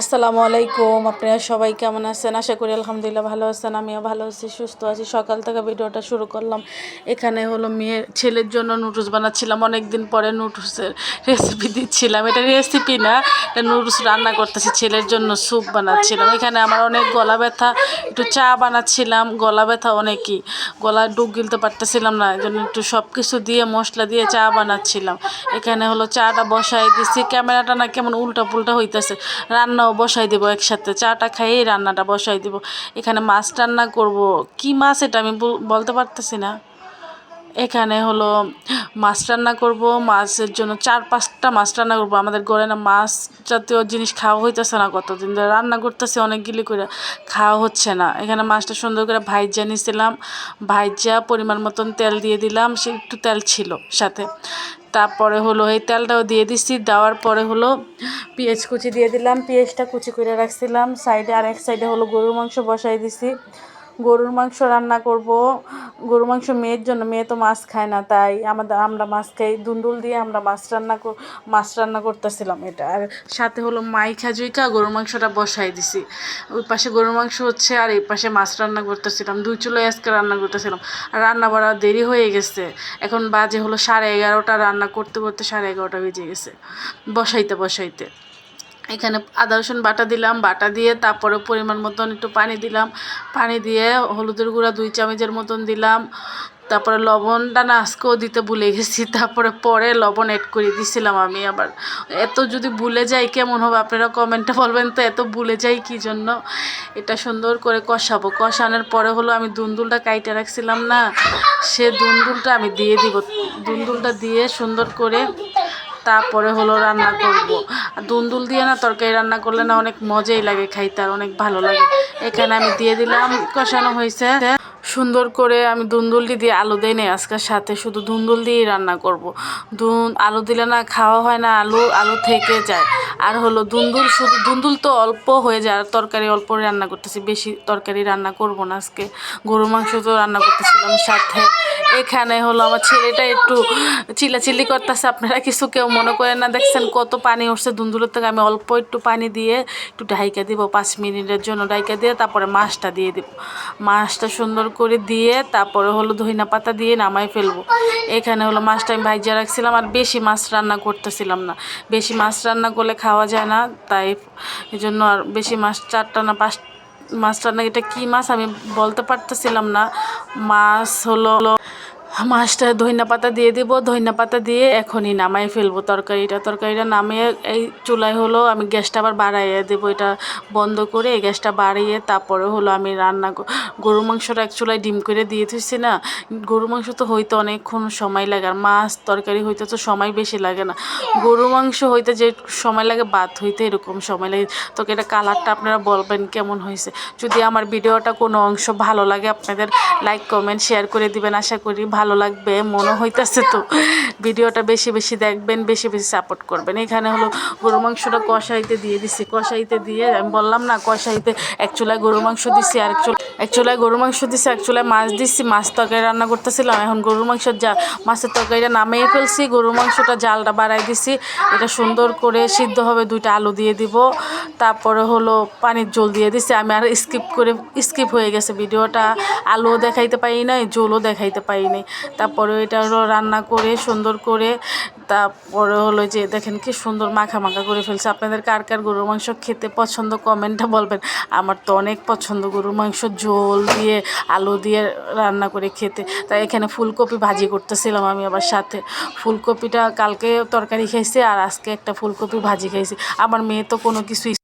আসসালামু আলাইকুম। আপনারা সবাই কেমন আছেন? আশা করি আলহামদুলিল্লাহ ভালো আছেন। আমিও ভালো আছি, সুস্থ আছি। সকাল থেকে ভিডিওটা শুরু করলাম। এখানে হলো মেয়ের ছেলের জন্য নুডলস বানাচ্ছিলাম। অনেক দিন পরে নুডলসের রেসিপি দিচ্ছিলাম। এটা রেসিপি না, এটা নুডলস রান্না করতেছি। ছেলের জন্য স্যুপ বানাচ্ছিলাম। এখানে আমার অনেক গলা ব্যথা, একটু চা বানাচ্ছিলাম। গলা ব্যথা অনেকই। গলা ডুব গিলতে পারতেছিলাম না এই জন্য একটু সব কিছু দিয়ে, মশলা দিয়ে চা বানাচ্ছিলাম। এখানে হলো চাটা বসাই দিছি। ক্যামেরাটা না কেমন উল্টা পুল্টা হইতেছে রান্নাও বসাই দেবো একসাথে, চাটা খাইয়েই রান্নাটা বসাই দেবো। এখানে মাছ রান্না করব। কি মাছ এটা আমি বল- বলতে পারতেছি না। এখানে হলো মাছ রান্না করব, মাছের জন্য চার পাঁচটা মাছ রান্না করব। আমাদের ঘরে না মাছ জাতীয় জিনিস খাওয়া হইতেছে না কতদিন ধরে। রান্না করতেছি অনেকগুলি করে, খাওয়া হচ্ছে না। এখানে মাছটা সুন্দর করে ভাইজা নিয়েছিলাম ভাইজা পরিমাণ মতন তেল দিয়ে দিলাম, সে একটু তেল ছিল সাথে। তারপরে হলো এই তেলটাও দিয়ে দিচ্ছি দেওয়ার পরে হলো পেঁয়াজ কুচি দিয়ে দিলাম, পেঁয়াজটা কুচি করে রাখছিলাম, সাইডে আর এক সাইডে হলো গরুর মাংস বসাই দিছি। গরুর মাংস রান্না করব। গরুর মাংস মেয়ের জন্য, মেয়ে তো মাছ খায় না, তাই আমাদের, আমরা মাছ খাই। দুন্দুল দিয়ে আমরা মাছ রান্না মাছ রান্না করতেছিলাম এটা। আর সাথে হলো মাই খাজুইকা গরুর মাংসটা বসাই দিছি। ওই পাশে গরুর মাংস হচ্ছে, আর এই পাশে মাছ রান্না করতেছিলাম। দুই চুলোয় আজকে রান্না করতেছিলাম। আর রান্না বাড়া দেরি হয়ে গেছে। এখন বাজে হলো সাড়ে এগারোটা, রান্না করতে করতে সাড়ে এগারোটা বেজে গেছে। বসাইতে বসাইতে। এখানে আদা, রসুন বাটা দিলাম, বাটা দিয়ে তারপরে পরিমাণ মতন একটু পানি দিলাম। পানি দিয়ে হলুদের গুঁড়া দুই চামচের মতন দিলাম। তারপরে লবণটা না আজকেও দিতে ভুলে গেছি। তারপরে পরে লবণ অ্যাড করে দিছিলাম আমি আবার। এত যদি ভুলে যাই কেমন হবে? আপনারা কমেন্টে বলবেন তো, এত ভুলে যাই কী জন্য? এটা সুন্দর করে কষাবো। কষানোর পরে হলো আমি দুন্দুলটা কাইটে রাখছিলাম না, সে দুন্দুলটা আমি দিয়ে দিব। দুন্দুলটা দিয়ে সুন্দর করে তারপরে হলো রান্না করব। দুন্দুল দিয়ে না তরকারি রান্না করলে না অনেক মজাই লাগে খাইতে আর অনেক ভালো লাগে। এখানে আমি দিয়ে দিলাম, কষানো হয়েছে। সুন্দর করে আমি দুন্দুলটি দিয়ে আলু দেই নাই আজকের সাথে শুধু দুন্দুল দিয়েই রান্না করব। দুন আলু দিলে না খাওয়া হয় না, আলু আলু থেকে যায়। আর হলো দুন্দুল শুধু দুন্দুল তো অল্প হয়ে যায়, আর তরকারি অল্প রান্না করতেছি, বেশি তরকারি রান্না করব না আজকে। গরুর মাংস তো রান্না করতেছিলাম সাথে। এখানে হলো আমার ছেলেটা একটু চিল্লাচিল্লি করতেছে। আপনারা কিছু কেউ মনে করেন না, দেখছেন কত পানি উঠছে দুন্দুলের থেকে। আমি অল্প একটু পানি দিয়ে একটু ঢাইকা দিব, পাঁচ মিনিটের জন্য ঢাইকা দিয়ে তারপরে মাছটা দিয়ে দিব। মাছটা সুন্দর করে দিয়ে তারপরে হলো ধইনা পাতা দিয়ে নামাই ফেলব। এখানে হলো মাছটা আমি ভাইজা রাখছিলাম আর বেশি মাছ রান্না করতেছিলাম না। বেশি মাছ রান্না করলে খাওয়া যায় না, তাই এই জন্য আর বেশি মাছ চারটা না পাঁচ মাছ রান্না, এটা কী মাছ আমি বলতে পারতেছিলাম না। মাছ হলো মাছটা ধইনা পাতা দিয়ে দিব ধইনা পাতা দিয়ে এখনই নামাই ফেলব তরকারিটা। তরকারিটা নামিয়ে এই চুলায় হলো আমি গ্যাসটা আবার বাড়াইয়ে দেবো, এটা বন্ধ করে এই গ্যাসটা বাড়িয়ে তারপরে হলো আমি রান্না গরু মাংসটা এক চুলায় ডিম করে দিয়ে দিচ্ছি না। গরু মাংস তো হইতে অনেকক্ষণ সময় লাগে, আর মাছ তরকারি হইতে তো সময় বেশি লাগে না। গরু মাংস হইতে যে সময় লাগে, ভাত হইতে এরকম সময় লাগে। তোকে এটা কালারটা আপনারা বলবেন কেমন হয়েছে যদি আমার ভিডিওটা কোনো অংশ ভালো লাগে, আপনাদের লাইক কমেন্ট শেয়ার করে দিবেন। আশা করি ভালো লাগবে, মনে হইতেছে তো। ভিডিওটা বেশি বেশি দেখবেন, বেশি বেশি সাপোর্ট করবেন। এখানে হলো গরু মাংসটা কষাইতে দিয়ে দিছি। কষাইতে দিয়ে আমি বললাম না, কষাইতে এক চুলায় গরু মাংস দিছি, আর এক এক চুলায় গরু মাংস দিছি এক চুলায় মাছ দিছি। মাছ তরকারি রান্না করতেছিলাম, এখন গরুর মাংসের যা মাছের তরকারিটা নামিয়ে ফেলছি। গরুর মাংসটা জালটা বাড়াই দিছি। এটা সুন্দর করে সিদ্ধ হবে, দুইটা আলু দিয়ে দিব। তারপরে হলো পানির জল দিয়ে দিছি। আমি আর স্কিপ করে স্কিপ হয়ে গেছে ভিডিওটা। আলুও দেখাইতে পারি নাই, জলও দেখাইতে পারি নাই। তারপরে এটা হলো রান্না করে, সুন্দর করে। তারপরে হলো যে, দেখেন কি সুন্দর মাখা মাখা করে ফেলছে। আপনাদের কার কার গরুর মাংস খেতে পছন্দ কমেন্টটা বলবেন। আমার তো অনেক পছন্দ গরুর মাংস, ঝোল দিয়ে, আলু দিয়ে রান্না করে খেতে। তাই এখানে ফুলকপি ভাজি করতেছিলাম আমি আবার সাথে। ফুলকপিটা কালকে তরকারি খাইছি আর আজকে একটা ফুলকপি ভাজি খাইছি। আমার মেয়ে তো কোনো কিছুই